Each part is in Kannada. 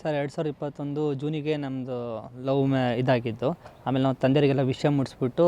ಸರ್ ಎರಡು ಸಾವಿರದ ಇಪ್ಪತ್ತೊಂದು ಜೂನಿಗೆ ನಮ್ಮದು ಲವ್ ಮ್ಯಾ ಇದಾಗಿತ್ತು ಆಮೇಲೆ ನಾವು ತಂದೆಯರಿಗೆಲ್ಲ ವಿಷಯ ಮುಡಿಸ್ಬಿಟ್ಟು,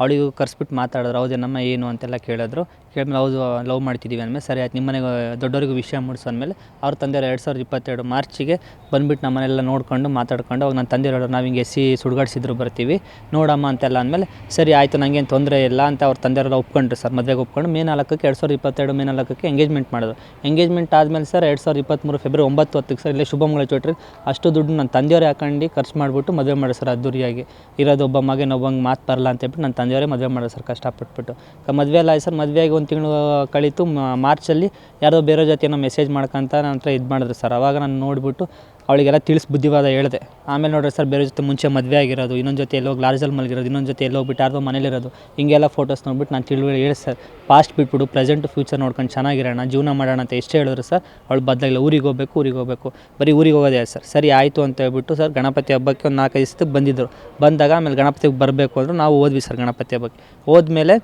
ಅವಳಿಗೂ ಕರೆಸ್ಬಿಟ್ಟು ಮಾತಾಡಿದ್ರು. ಹೌದೇನಮ್ಮ ಏನು ಅಂತೆಲ್ಲ ಕೇಳಿದ್ರು. ಕೇಳಿದ್ಮೇಲೆ ಹೌದು ಲವ್ ಮಾಡ್ತಿದ್ದೀವಿ ಅಂದಮೇಲೆ ಸರಿ ಆಯ್ತು ನಿಮ್ಮ ಮನೆಗೆ ದೊಡ್ಡವರಿಗೂ ವಿಷಯ ಮುಡ್ಸು ಅಂದಮೇಲೆ ಅವ್ರ ತಂದೆಯವರು ಎರಡು ಸಾವಿರದ ಇಪ್ಪತ್ತೆರಡು ಮಾರ್ಚಿಗೆ ಬಂದುಬಿಟ್ಟು ನಮ್ಮ ಮನೆಯೆಲ್ಲ ನೋಡ್ಕೊಂಡು ಮಾತಾಡ್ಕೊಂಡು ಅವಾಗ ನನ್ನ ತಂದೆಯವರು ನಾವು ಹಿಂಗೆ ಎಸಿ ಸುಡ್ಗಾಡ್ಸಿದ್ರು ಬರ್ತೀವಿ, ನೋಡಮ್ಮ ಅಂತೆಲ್ಲ ಅಂದಮೇಲೆ ಸರಿ ಆಯಿತು ನನಗೇನು ತೊಂದರೆ ಇಲ್ಲ ಅಂತ ಅವ್ರ ತಂದೆಯವರೆಲ್ಲ ಒಪ್ಕೊಂಡ್ರು ಸರ್, ಮದುವೆಗೆ ಒಪ್ಕೊಂಡು ಮೇ ನಾಲ್ಕಕ್ಕೆ, ಎರಡು ಸಾವಿರದ ಇಪ್ಪತ್ತೆರಡು ಮೇ ನಾಲ್ಕಕ್ಕೆ ಎಂಗೇಜ್ಮೆಂಟ್ ಮಾಡಿದ್ರು. ಎಂಗೇಜ್ಮೆಂಟ್ ಆದಮೇಲೆ ಸರ್ ಎರಡು ಸಾವಿರದ ಇಪ್ಪತ್ತ್ಮೂರು ಫೆಬ್ರವರಿ ಒಂಬತ್ತು ಹತ್ತಕ್ಕೆ ಸರ್ ಇಲ್ಲೇ ಶುಭಮಂಗಳ ಚೌಟ್ರಿ ಅಷ್ಟು ದುಡ್ಡು ನನ್ನ ತಂದೆಯವರೇ ಹಾಕೊಂಡು ಖರ್ಚು ಮಾಡಿಬಿಟ್ಟು ಮದುವೆ ಮಾಡೋ ಸರ್ ಅದ್ದೂರಿಯಾಗಿ. ಇರೋದು ಒಬ್ಬ ಮಗೆ ಒಬ್ಬಂಗೆ ಮಾತು ಬರಲ್ಲ ಅಂತ ಹೇಳ್ಬಿಟ್ಟು ನನ್ನ ತಂದೆಯವರೇ ಮದುವೆ ಮಾಡೋದು ಸರ್ ಕಷ್ಟಪಟ್ಬಿಟ್ಟು. ಮದುವೆ ಎಲ್ಲ ಸರ್, ಮದುವೆಗೆ ಒಂದು ತಿಂಗಳು ಕಳೀತು ಮಾರ್ಚಲ್ಲಿ ಯಾರೋ ಬೇರೆ ಜೊತೆ ಮೆಸೇಜ್ ಮಾಡ್ಕೊಂತ ನನ್ನ ಹತ್ರ ಇದು ಮಾಡಿದ್ರು ಸರ್. ಅವಾಗ ನಾನು ನೋಡಿಬಿಟ್ಟು ಅವಳಿಗೆಲ್ಲ ತಿಳಿಸಿ ಬುದ್ಧಿವಾದ ಹೇಳಿದೆ. ಆಮೇಲೆ ನೋಡ್ರಿ ಸರ್ ಬೇರೆ ಜೊತೆ ಮುಂಚೆ ಮದುವೆ ಆಗಿರೋದು, ಇನ್ನೊಂದು ಜೊತೆ ಎಲ್ಲೋಗಿ ಲಾರ್ಜಲ್ಲಿ ಮಲಗಿರೋದು, ಇನ್ನೊಂದು ಜೊತೆ ಎಲ್ಲೋಗ್ಬಿಟ್ಟು ಯಾರ್ದೋ ಮನೇಲಿರೋದು, ಹಿಂಗೆಲ್ಲ ಫೋಟೋಸ್ ನೋಡ್ಬಿಟ್ಟು ನಾನು ತಿಳುವಳಿ ಹೇಳಿ ಸರ್. ಪಾಸ್ಟ್ ಬಿಟ್ಬಿಡು ಪ್ರೆಸೆಂಟ್ ಫ್ಯೂಚರ್ ನೋಡ್ಕೊಂಡು ಚೆನ್ನಾಗಿರೋಣ, ಜೀವನ ಮಾಡೋಣ ಅಂತ ಎಷ್ಟು ಹೇಳಿದ್ರು ಸರ್, ಅವಳು ಬದಲಾಗಿಲ್ಲ ಊರಿಗೆ ಹೋಗ್ಬೇಕು ಊರಿಗೆ ಹೋಗ್ಬೇಕು. ಬರೀ ಊರಿಗೆ ಹೋಗೋದೇ ಸರ್. ಸರಿ ಆಯಿತು ಅಂತ ಹೇಳ್ಬಿಟ್ಟು ಸರ್ ಗಣಪತಿ ಹಬ್ಬಕ್ಕೆ ಒಂದು ನಾಲ್ಕೈದು ದಿವಸಕ್ಕೆ ಬಂದಿದ್ದರು ಬಂದಾಗ ಆಮೇಲೆ ಗಣಪತಿಗೆ ಬರಬೇಕು ಅಂದರು, ನಾವು ಓದ್ವಿ ಸರ್ ಗಣಪತಿ ಹಬ್ಬಕ್ಕೆ. ಹೋದ್ಮೇಲೆ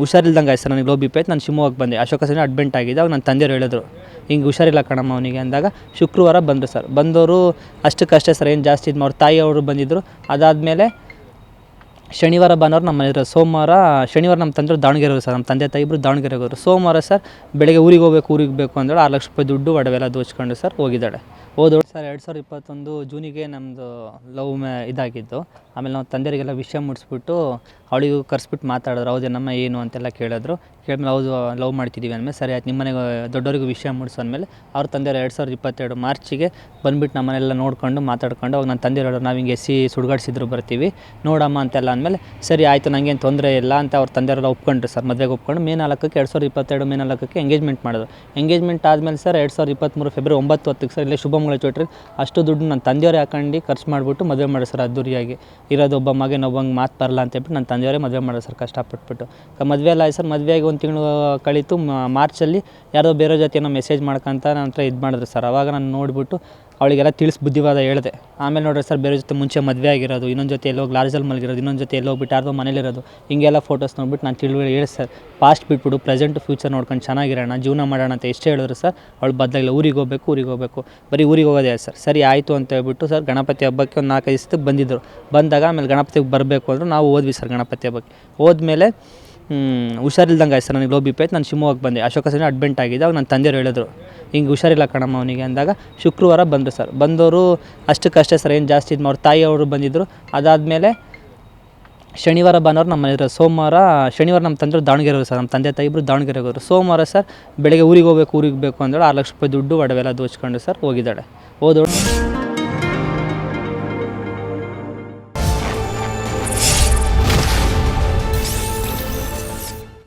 ಹುಷಾರಿಲ್ದಂಗೆ ಆಯ್ತು ಸರ್. ನನಗೆ ಲೋ ಬಿ ಪಿ ಆಯ್ತು. ನಾನು ಶಿವಮೊಗ್ಗಕ್ಕೆ ಬಂದೆ. ಅಶೋಕ ಸೇನೆ ಅಡ್ಮಿಂಟ್ ಆಗಿದೆ. ಅವಾಗ ನನ್ನ ತಂದೆಯವರು ಹೇಳಿದ್ರು, ಹಿಂಗೆ ಹುಷಾರಿಲ್ಲ ಕಣಮ್ಮ ಅವನಿಗೆ ಅಂದಾಗ ಶುಕ್ರವಾರ ಬಂದರು ಸರ್. ಬಂದವರು ಅಷ್ಟಕ್ಕಷ್ಟೇ ಸರ್, ಏನು ಜಾಸ್ತಿ ಇದು ಅವ್ರ ತಾಯಿಯವರು ಬಂದಿದ್ದರು ಅದಾದಮೇಲೆ ಶನಿವಾರ ಭಾನುವಾರ ನಮ್ಮ ಮನೆ ಸೋಮವಾರ, ಶನಿವಾರ ನಮ್ಮ ತಂದೆ ದಾವಣಗೆರೆ ಸರ್. ನಮ್ಮ ತಂದೆ ತಾಯಿ ಇಬ್ಬರು ದಾವಣಗೆರೆ ಹೋಗೋರು ಸೋಮವಾರ ಸರ್, ಬೆಳಗ್ಗೆ ಊರಿಗೆ ಹೋಗ್ಬೇಕು, ಊರಿಗೆ ಬೇಕು ಅಂದೇಳಿ. ಆರು ಲಕ್ಷ ರೂಪಾಯಿ ದುಡ್ಡು ಒಡವೆಲ್ಲ ದೋಚ್ಕೊಂಡು ಸರ್ ಹೋಗಿದ್ದಾಳೆ. ಹೋದೋಳು ಸರ್ ಎರಡು ಸಾವಿರದ ಇಪ್ಪತ್ತೊಂದು ಜೂನಿಗೆ ನಮ್ಮದು ಲವ್ ಮ್ಯಾ ಇದಾಗಿದ್ದು. ಆಮೇಲೆ ನಾವು ತಂದೆಯರಿಗೆಲ್ಲ ವಿಷಯ ಮುಡಿಸ್ಬಿಟ್ಟು ಅವಳಿಗೂ ಕರ್ಸ್ಬಿಟ್ಟು ಮಾತಾಡಿದ್ರು ಹೌದೇನಮ್ಮ ಏನು? ಅಂತೆಲ್ಲ ಕೇಳಿದ್ರು. ಕೇಳಿದ್ಮೇಲೆ ಹೌದು ಲವ್ ಮಾಡ್ತಿದ್ದೀವಿ ಅಂದಮೇಲೆ, ಸರಿ ಆಯ್ತು, ನಿಮ್ಮ ಮನೆಗೆ ದೊಡ್ಡವರಿಗೂ ವಿಷಯ ಮುಡಿಸೋ ಅಂದಮೇಲೆ, ಅವ್ರ ತಂದೆಯವರು ಎರಡು ಸಾವಿರದ ಇಪ್ಪತ್ತೆರಡು ಮಾರ್ಚಿಗೆ ಬಂದುಬಿಟ್ಟು ನಮ್ಮನೆಲ್ಲ ನೋಡ್ಕೊಂಡು ಮಾತಾಡ್ಕೊಂಡು ಅವಾಗ ನನ್ನ ತಂದೆಯವರು ನಾವು ಹಿಂಗೆ ಸಿ ಸುಡ್ಗಾಡ್ಸಿದ್ರು, ಬರ್ತೀವಿ, ನೋಡಮ್ಮ ಅಂತೆಲ್ಲ ಅಂದಮೇಲೆ, ಸರಿ ಆಯಿತು ನನಗೇನು ತೊಂದರೆ ಇಲ್ಲ ಅಂತ ಅವ್ರ ತಂದೆಯವರೆಲ್ಲ ಒಪ್ಕೊಂಡ್ರು ಸರ್, ಮದುವೆಗೆ ಒಪ್ಕೊಂಡು, ಮೇ ನಾಲ್ಕಕ್ಕೆ, ಎರಡು ಸಾವಿರದ ಇಪ್ಪತ್ತೆರಡು ಮೇ ನಾಲ್ಕಕ್ಕೆ ಎಂಗೇಜ್ಮೆಂಟ್ ಮಾಡಿದ್ರು. ಎಂಗೇಜ್ಮೆಂಟ್ ಆದಮೇಲೆ ಸರ್, ಎರಡು ಸಾವಿರದ ಇಪ್ಪತ್ತ್ಮೂರು ಫೆಬ್ರವರಿ ಒಂಬತ್ತು ಹತ್ತಕ್ಕೆ ಸರ್, ಇಲ್ಲೇ ಶುಭಮಂಗಳ ಚೌಟ್ರಿ ಅಷ್ಟು ದುಡ್ಡು ನನ್ನ ತಂದೆಯವರೇ ಹಾಕೊಂಡು ಖರ್ಚು ಮಾಡಿಬಿಟ್ಟು ಮದುವೆ ಮಾಡಿ ಸರ್, ಅದ್ದೂರಿಯಾಗಿ. ಇರೋದು ಒಬ್ಬ ಮಗನೊಬ್ಬಂಗೆ ಮಾತು ಬರಲ್ಲ ಅಂತ ಹೇಳ್ಬಿಟ್ಟು ನನ್ನ ತಂದೆಯವರೇ ಮದುವೆ ಮಾಡೋದು ಸರ್, ಕಷ್ಟಪಟ್ಬಿಟ್ಟು. ಕ, ಮದುವೆ ಎಲ್ಲ ಆಯ್ತು ಸರ್ ಆಗಿ ಒಂದು ತಿಂಗಳು ಕಳೀತು ಮಾರ್ಚಲ್ಲಿ ಯಾರೋ ಬೇರೆ ಜೊತೆ ಮೆಸೇಜ್ ಮಾಡ್ಕೊಂತ ನನ್ನ ಹತ್ರ ಇದು ಮಾಡಿದ್ರು ಸರ್. ಅವಾಗ ನಾನು ನೋಡಿಬಿಟ್ಟು ಅವಳಿಗೆಲ್ಲ ತಿಳಿಸಿ ಬುದ್ಧಿವಾದ ಹೇಳಿದೆ. ಆಮೇಲೆ ನೋಡ್ರಿ ಸರ್, ಬೇರೆ ಜೊತೆ ಮುಂಚೆ ಮದುವೆ ಆಗಿರೋದು, ಇನ್ನೊಂದು ಜೊತೆ ಎಲ್ಲೋಗಿ ಲಾರ್ಜಲ್ಲಿ ಮಲಗಿರೋದು ಇನ್ನೊಂದು ಜೊತೆ ಎಲ್ಲೋಗ್ಬಿಟ್ಟು ಯಾರ್ದೋ ಮನೇಲಿರೋದು ಹಿಂಗೆಲ್ಲ ಫೋಟೋಸ್ ನೋಡ್ಬಿಟ್ಟು ನಾನು ತಿಳುವಳಿ ಹೇಳಿ ಸರ್. ಪಾಸ್ಟ್ ಬಿಟ್ಬಿಡು ಪ್ರೆಸೆಂಟ್ ಫ್ಯೂಚರ್ ನೋಡ್ಕೊಂಡು ಚೆನ್ನಾಗಿರೋಣ, ಜೀವನ ಮಾಡೋಣ ಅಂತ ಎಷ್ಟು ಹೇಳಿದ್ರು ಸರ್, ಅವಳು ಬದಲಾಗಿಲ್ಲ ಊರಿಗೆ ಹೋಗ್ಬೇಕು, ಊರಿಗೆ ಹೋಗಬೇಕು. ಬರೀ ಊರಿಗೆ ಹೋಗೋದೇ ಸರ್. ಸರಿ ಆಯಿತು ಅಂತ ಹೇಳ್ಬಿಟ್ಟು ಸರ್, ಗಣಪತಿ ಹಬ್ಬಕ್ಕೆ ಒಂದು ನಾಲ್ಕೈದು ಬಂದಿದ್ದರು ಬಂದಾಗ ಆಮೇಲೆ ಗಣಪತಿಗೆ ಬರಬೇಕು ಅಂದರು, ನಾವು ಓದ್ವಿ ಸರ್ ಗಣಪತಿ ಹಬ್ಬಕ್ಕೆ. ಹೋದ್ಮೇಲೆ ಹುಷಾರಿಲ್ದಂಗೆ ಆಯ್ತು ಸರ್. ನನಗೆ ಲೋ ಬಿ ಪಿ ಆಯ್ತು. ನಾನು ಶಿವಮೊಗ್ಗಕ್ಕೆ ಬಂದೆ. ಅಶೋಕ ಸರಿ ಅಡ್ಮಿಂಟ್ ಆಗಿದೆ. ಅವ್ರು ನನ್ನ ತಂದೆಯವ್ರು ಹೇಳಿದ್ರು, ಹಿಂಗೆ ಹುಷಾರಿಲ್ಲ ಕಣಮ್ಮ ಅವನಿಗೆ ಅಂದಾಗ ಶುಕ್ರವಾರ ಬಂದರು ಸರ್. ಬಂದವರು ಅಷ್ಟಕ್ಕಷ್ಟೇ ಸರ್. ಏನು ಜಾಸ್ತಿ ಇದು ಅವ್ರ ತಾಯಿಯವರು ಬಂದಿದ್ದರು ಅದಾದಮೇಲೆ ಶನಿವಾರ ಭಾನುವಾರ ನಮ್ಮ ಮನೆ ಇರೋದು ಸೋಮವಾರ, ಶನಿವಾರ ನಮ್ಮ ತಂದೆ ದಾವಣಗೆರೆ ಸರ್. ನಮ್ಮ ತಂದೆ ತಾಯಿ ಇಬ್ಬರು ದಾವಣಗೆರೆ ಹೋಗೋರು ಸೋಮವಾರ ಸರ್, ಬೆಳಗ್ಗೆ ಊರಿಗೆ ಹೋಗ್ಬೇಕು, ಊರಿಗೆ ಬೇಕು ಅಂದೇಳಿ. ಆರು ಲಕ್ಷ ರೂಪಾಯಿ ದುಡ್ಡು ಒಡವೆಲ್ಲ ದೋಚ್ಕೊಂಡು ಸರ್ ಹೋಗಿದ್ದಾಳೆ. ಹೋದವಳು